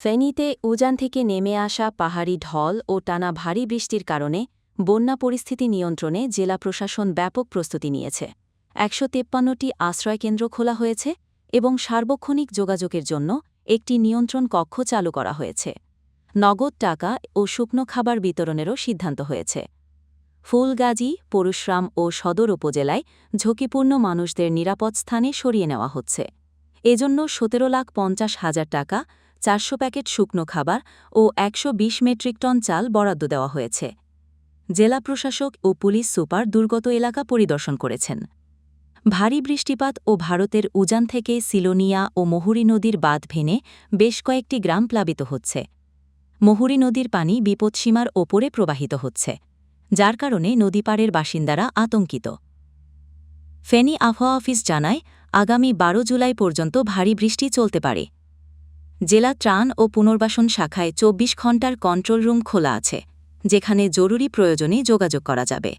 ফেনীতে উজান থেকে নেমে আসা পাহাড়ি ঢল ও টানা ভারী বৃষ্টির কারণে বন্যা পরিস্থিতি নিয়ন্ত্রণে জেলা প্রশাসন ব্যাপক প্রস্তুতি নিয়েছে। একশো তেপ্পান্নটি আশ্রয়কেন্দ্র খোলা হয়েছে এবং সার্বক্ষণিক যোগাযোগের জন্য একটি নিয়ন্ত্রণ কক্ষ চালু করা হয়েছে। নগদ টাকা ও শুকনো খাবার বিতরণেরও সিদ্ধান্ত হয়েছে। ফুলগাজী, পরশুরাম ও সদর উপজেলায় ঝুঁকিপূর্ণ মানুষদের নিরাপদ স্থানে সরিয়ে নেওয়া হচ্ছে। এজন্য সতেরো লাখ পঞ্চাশ হাজার টাকা চারশো প্যাকেট শুকনো খাবার ও একশো বিশ মেট্রিক টন চাল বরাদ্দ দেওয়া হয়েছে। জেলা প্রশাসক ও পুলিশ সুপার দুর্গত এলাকা পরিদর্শন করেছেন। ভারী বৃষ্টিপাত ও ভারতের উজান থেকে সিলোনিয়া ও মহুরী নদীর বাঁধ ভেঙে বেশ কয়েকটি গ্রাম প্লাবিত হচ্ছে। মহুরী নদীর পানি বিপদসীমার ওপরে প্রবাহিত হচ্ছে, যার কারণে নদীপাড়ের বাসিন্দারা আতঙ্কিত। ফেনী আবহাওয়া অফিস জানায়, আগামী বারো জুলাই পর্যন্ত ভারী বৃষ্টি চলতে পারে। জেলা ত্রাণ ও পুনর্বাসন শাখায় চব্বিশ ঘণ্টার কন্ট্রোল রুম খোলা আছে, যেখানে জরুরি প্রয়োজনে যোগাযোগ করা যাবে।